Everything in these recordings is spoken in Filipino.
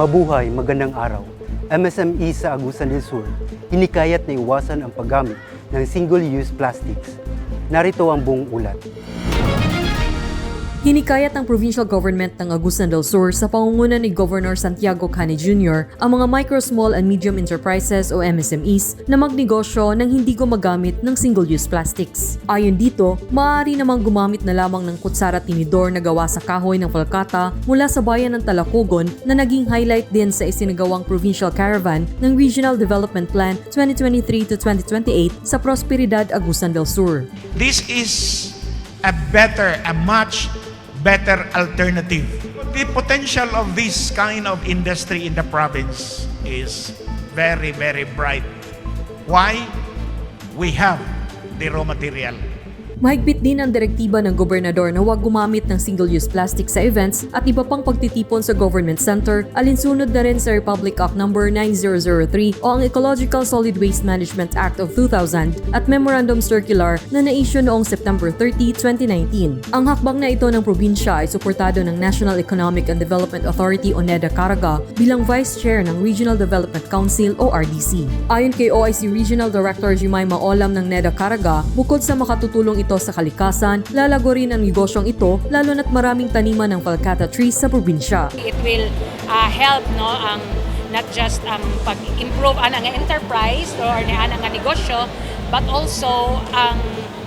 Mabuhay, magandang araw. MSME sa Agusan del Sur, hinikayat na iwasan ang paggamit ng single-use plastics. Narito ang buong ulat. Hinikayat ng provincial government ng Agusan del Sur sa pangunguna ni Governor Santiago Cani Jr. ang mga micro, small and medium enterprises o MSMEs na magnegosyo ng hindi gumagamit ng single-use plastics. Ayon dito, maaari namang gumamit na lamang ng kutsara tinidor na gawa sa kahoy ng Falcata mula sa bayan ng Talacogon na naging highlight din sa isinagawang provincial caravan ng Regional Development Plan 2023 to 2028 sa Prosperidad Agusan del Sur. This is a better, a much better alternative. The potential of this kind of industry in the province is very, very bright. Why? We have the raw material. Mahigpit din ang direktiba ng gobernador na huwag gumamit ng single-use plastic sa events at iba pang pagtitipon sa government center, alinsunod na rin sa Republic Act No. 9003 o ang Ecological Solid Waste Management Act of 2000 at Memorandum Circular na na-issue noong September 30, 2019. Ang hakbang na ito ng probinsya ay suportado ng National Economic and Development Authority o NEDA Caraga bilang Vice Chair ng Regional Development Council o RDC. Ayon kay OIC Regional Director Jemima Olam ng NEDA Caraga, bukod sa makatutulong ito sa kalikasan, lalago rin ang negosyong ito lalo na't maraming taniman ng Falcata trees sa probinsya. it will uh, help no ang not just ang pag-improve ang enterprise or ang negosyo but also ang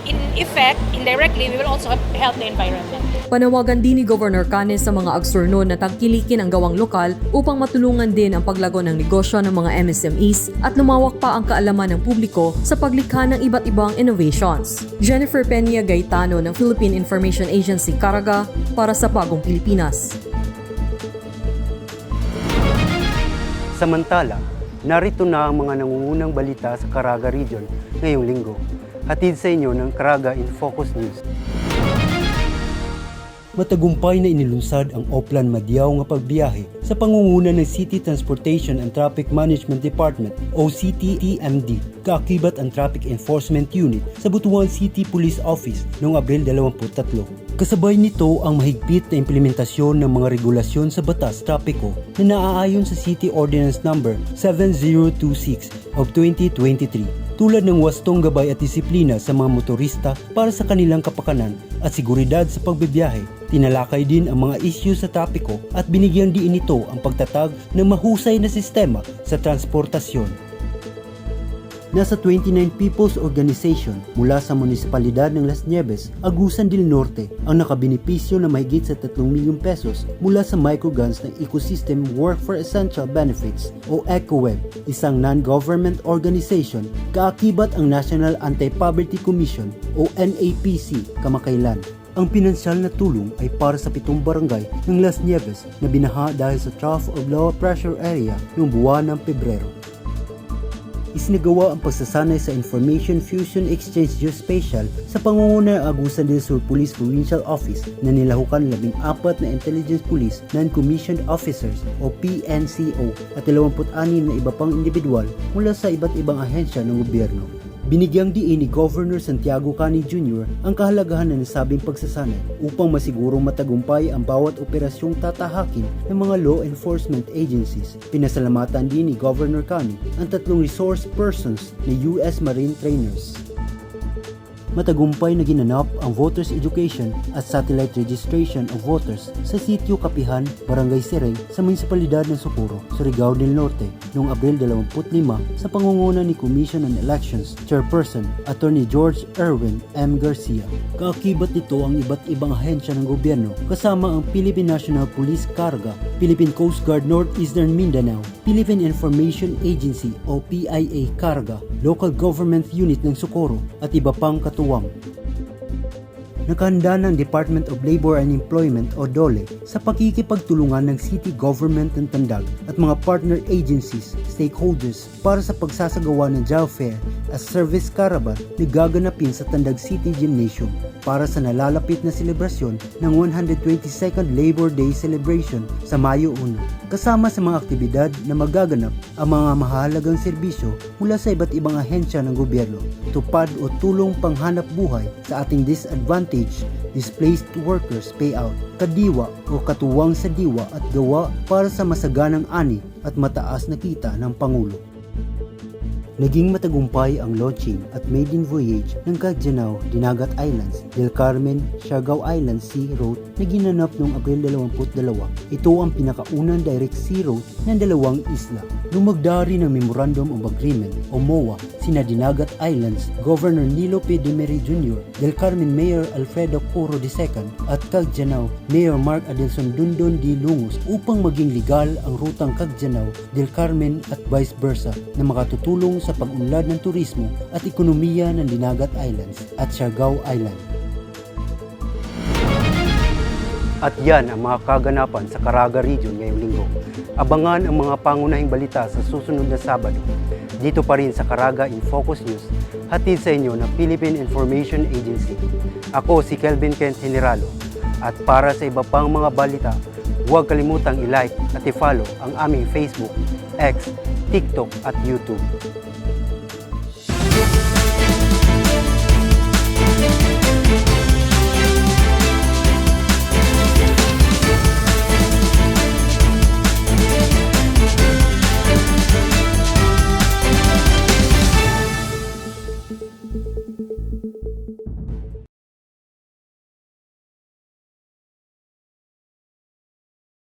in effect indirectly we will also help the environment Panawagan din ni Governor Canes sa mga agsurno na tagkilikin ang gawang lokal upang matulungan din ang paglago ng negosyo ng mga MSMEs at lumawak pa ang kaalaman ng publiko sa paglikha ng iba't ibang innovations. Jennifer Peña Gaetano ng Philippine Information Agency Caraga para sa Bagong Pilipinas. Samantala, narito na ang mga nangungunang balita sa Caraga Region ngayong linggo. Hatid sa inyo ng Caraga in Focus News. Matagumpay na inilunsad ang Oplan Madiaw nga pagbiyahe sa pangunguna ng City Transportation and Traffic Management Department o CTTMD. Kaakibat ang Traffic Enforcement Unit sa Butuan City Police Office noong Abril 23. Kasabay nito ang mahigpit na implementasyon ng mga regulasyon sa batas trapiko na naaayon sa City Ordinance Number 7026 of 2023 tulad ng wastong gabay at disiplina sa mga motorista para sa kanilang kapakanan at seguridad sa pagbibiyahe. Tinalakay din ang mga isyu sa trapiko at binigyan diin ito ang pagtatag ng mahusay na sistema sa transportasyon. Nasa 29 People's Organization mula sa munisipalidad ng Las Nieves, Agusan del Norte ang nakabenepisyo na mahigit sa 3 milyong pesos mula sa microgrants ng Ecosystem Work for Essential Benefits o EcoWeb, isang non-government organization kaakibat ang National Anti-Poverty Commission o NAPC kamakailan. Ang pinansyal na tulong ay para sa pitong barangay ng Las Nieves na binaha dahil sa trough of low pressure area noong buwan ng Pebrero isinagawa ang pagsasanay sa Information Fusion Exchange Geospatial sa pangunguna ng Agusan del Sur Police Provincial Office na nilahukan labing apat na Intelligence Police Non-Commissioned Officers o PNCO at 26 na iba pang individual mula sa iba't ibang ahensya ng gobyerno. Binigyang diin ni Governor Santiago Cani Jr. ang kahalagahan ng nasabing pagsasanay upang masigurong matagumpay ang bawat operasyong tatahakin ng mga law enforcement agencies. Pinasalamatan din ni Governor Cani ang tatlong resource persons na US Marine trainers. Matagumpay na ginanap ang voters education at satellite registration of voters sa sitio Kapihan, Barangay Sirey sa munisipalidad ng Socorro, Surigao del Norte noong Abril 25 sa pangunguna ni Commission on Elections Chairperson Attorney George Erwin M. Garcia. Kaakibat nito ang iba't ibang ahensya ng gobyerno kasama ang Philippine National Police Carga, Philippine Coast Guard Northeastern Mindanao, Philippine Information Agency o PIA Carga, Local Government Unit ng Socorro at iba pang katuwang. Nakahanda ng Department of Labor and Employment o DOLE sa pakikipagtulungan ng City Government ng Tandag at mga partner agencies, stakeholders para sa pagsasagawa ng Job Fair as service caravan na gaganapin sa Tandag City Gymnasium para sa nalalapit na selebrasyon ng 122nd Labor Day Celebration sa Mayo 1. kasama sa mga aktibidad na magaganap ang mga mahalagang serbisyo mula sa iba't ibang ahensya ng gobyerno, tupad o tulong panghanap buhay sa ating disadvantaged displaced workers payout, kadiwa o katuwang sa diwa at gawa para sa masaganang ani at mataas na kita ng Pangulo. Naging matagumpay ang launching at maiden voyage ng Cagjanao Dinagat Islands, Del Carmen, Siargao Islands Sea Route na ginanap noong Abril 22. Ito ang pinakaunang direct sea route ng dalawang isla. Nung magdari ng Memorandum of Agreement o MOA, sina Dinagat Islands Governor Nilo P. Demery Jr., Del Carmen Mayor Alfredo Coro II at Cagjanao Mayor Mark Adelson Dundon D. Lungos upang maging legal ang rutang Cagjanao, Del Carmen at vice versa na makatutulong sa pag-unlad ng turismo at ekonomiya ng Dinagat Islands at Siargao Island. At yan ang mga kaganapan sa Caraga Region ngayong linggo. Abangan ang mga pangunahing balita sa susunod na Sabado. Dito pa rin sa Caraga in Focus News, hatid sa inyo ng Philippine Information Agency. Ako si Kelvin Kent Generalo. At para sa iba pang mga balita, huwag kalimutang i-like at i-follow ang aming Facebook, X, TikTok at YouTube.